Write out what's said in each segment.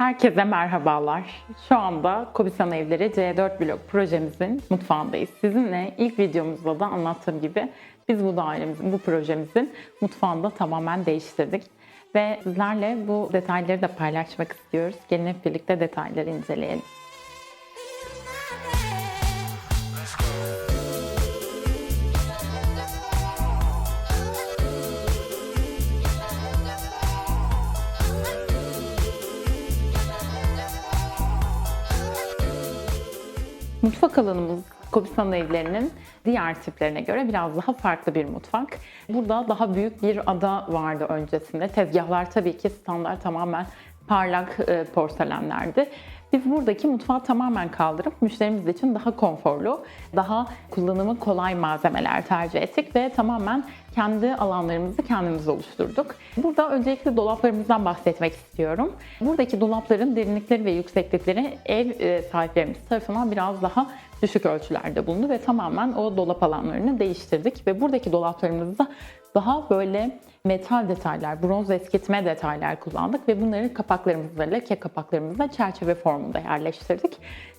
Herkese merhabalar. Şu anda Kobisan Evleri C4 blok projemizin mutfağındayız. Sizinle ilk videomuzda da anlattığım gibi biz bu dairemizin, bu projemizin mutfağını tamamen değiştirdik. Ve sizlerle bu detayları da paylaşmak istiyoruz. Gelin hep birlikte detayları inceleyelim. Mutfak alanımız Kobisan evlerinin diğer tiplerine göre biraz daha farklı bir mutfak. Burada daha büyük bir ada vardı öncesinde. Tezgahlar tabii ki standart tamamen parlak e, porselenlerdi. Biz buradaki mutfağı tamamen kaldırıp müşterimiz için daha konforlu, daha kullanımı kolay malzemeler tercih ettik ve tamamen kendi alanlarımızı kendimiz oluşturduk. Burada öncelikle dolaplarımızdan bahsetmek istiyorum. Buradaki dolapların derinlikleri ve yükseklikleri ev e, sahiplerimiz tarafından biraz daha düşük ölçülerde bulundu ve tamamen o dolap alanlarını değiştirdik ve buradaki dolaplarımızda daha böyle metal detaylar, bronz eskitme detaylar kullandık ve bunları kapaklarımızda, leke kapaklarımızda çerçeve formunda yerleştirdik.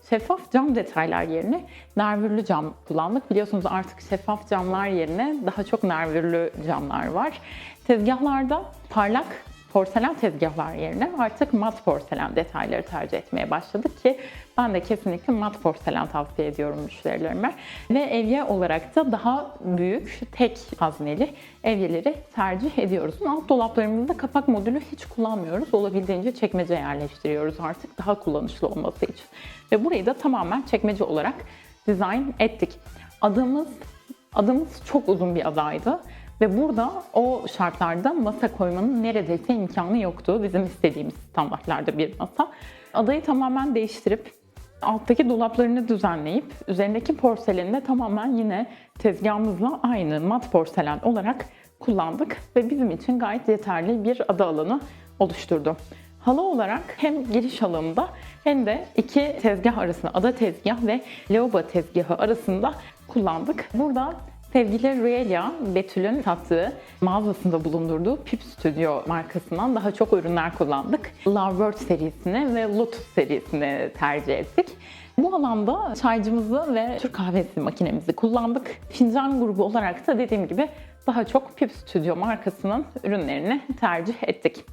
Şeffaf cam detaylar yerine nervürlü cam kullandık. Biliyorsunuz artık şeffaf camlar yerine daha çok nervürlü camlar var. Tezgahlarda parlak porselen tezgahlar yerine artık mat porselen detayları tercih etmeye başladık ki ben de kesinlikle mat porselen tavsiye ediyorum müşterilerime. Ve evye olarak da daha büyük tek hazneli evyeleri tercih ediyoruz. Alt dolaplarımızda kapak modülü hiç kullanmıyoruz. Olabildiğince çekmece yerleştiriyoruz artık daha kullanışlı olması için. Ve burayı da tamamen çekmece olarak dizayn ettik. Adımız adımız çok uzun bir adaydı. Ve burada o şartlarda masa koymanın neredeyse imkanı yoktu. Bizim istediğimiz standartlarda bir masa. Adayı tamamen değiştirip alttaki dolaplarını düzenleyip üzerindeki porseleni de tamamen yine tezgahımızla aynı mat porselen olarak kullandık ve bizim için gayet yeterli bir ada alanı oluşturdu. Halı olarak hem giriş halında hem de iki tezgah arasında, ada tezgah ve lavabo tezgahı arasında kullandık. Burada Sevgili Ruelia, Betül'ün sattığı, mağazasında bulundurduğu Pip Studio markasından daha çok ürünler kullandık. Lovebird serisini ve Lotus serisini tercih ettik. Bu alanda çaycımızı ve Türk kahvesi makinemizi kullandık. Fincan grubu olarak da dediğim gibi daha çok Pip Studio markasının ürünlerini tercih ettik.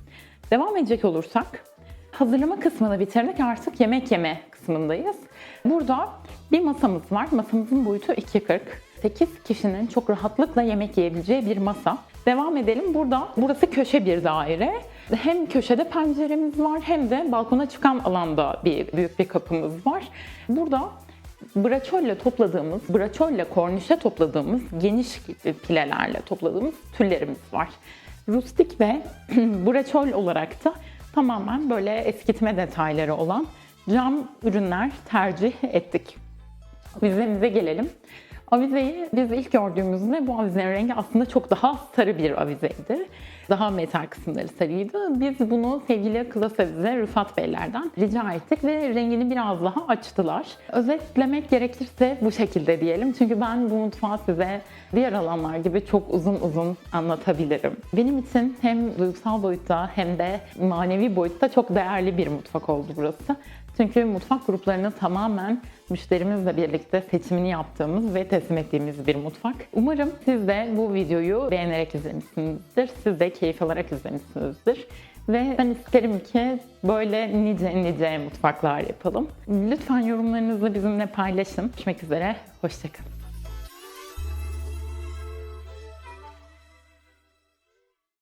Devam edecek olursak, hazırlama kısmını bitirdik artık yemek yeme kısmındayız. Burada bir masamız var. Masamızın boyutu 2.40. 8 kişinin çok rahatlıkla yemek yiyebileceği bir masa. Devam edelim. Burada burası köşe bir daire. Hem köşede penceremiz var hem de balkona çıkan alanda bir büyük bir kapımız var. Burada braçolle topladığımız, braçolle kornişe topladığımız geniş pilelerle topladığımız tüllerimiz var. Rustik ve braçol olarak da tamamen böyle eskitme detayları olan cam ürünler tercih ettik. Vizemize gelelim. Avizeyi biz ilk gördüğümüzde bu avizenin rengi aslında çok daha sarı bir avizeydi. Daha metal kısımları sarıydı. Biz bunu sevgili Klas Avize Rıfat Beylerden rica ettik ve rengini biraz daha açtılar. Özetlemek gerekirse bu şekilde diyelim. Çünkü ben bu mutfağı size diğer alanlar gibi çok uzun uzun anlatabilirim. Benim için hem duygusal boyutta hem de manevi boyutta çok değerli bir mutfak oldu burası. Çünkü mutfak gruplarını tamamen müşterimizle birlikte seçimini yaptığımız ve teslim ettiğimiz bir mutfak. Umarım siz de bu videoyu beğenerek izlemişsinizdir. Siz de keyif alarak izlemişsinizdir. Ve ben isterim ki böyle nice nice mutfaklar yapalım. Lütfen yorumlarınızı bizimle paylaşın. Görüşmek üzere, hoşçakalın.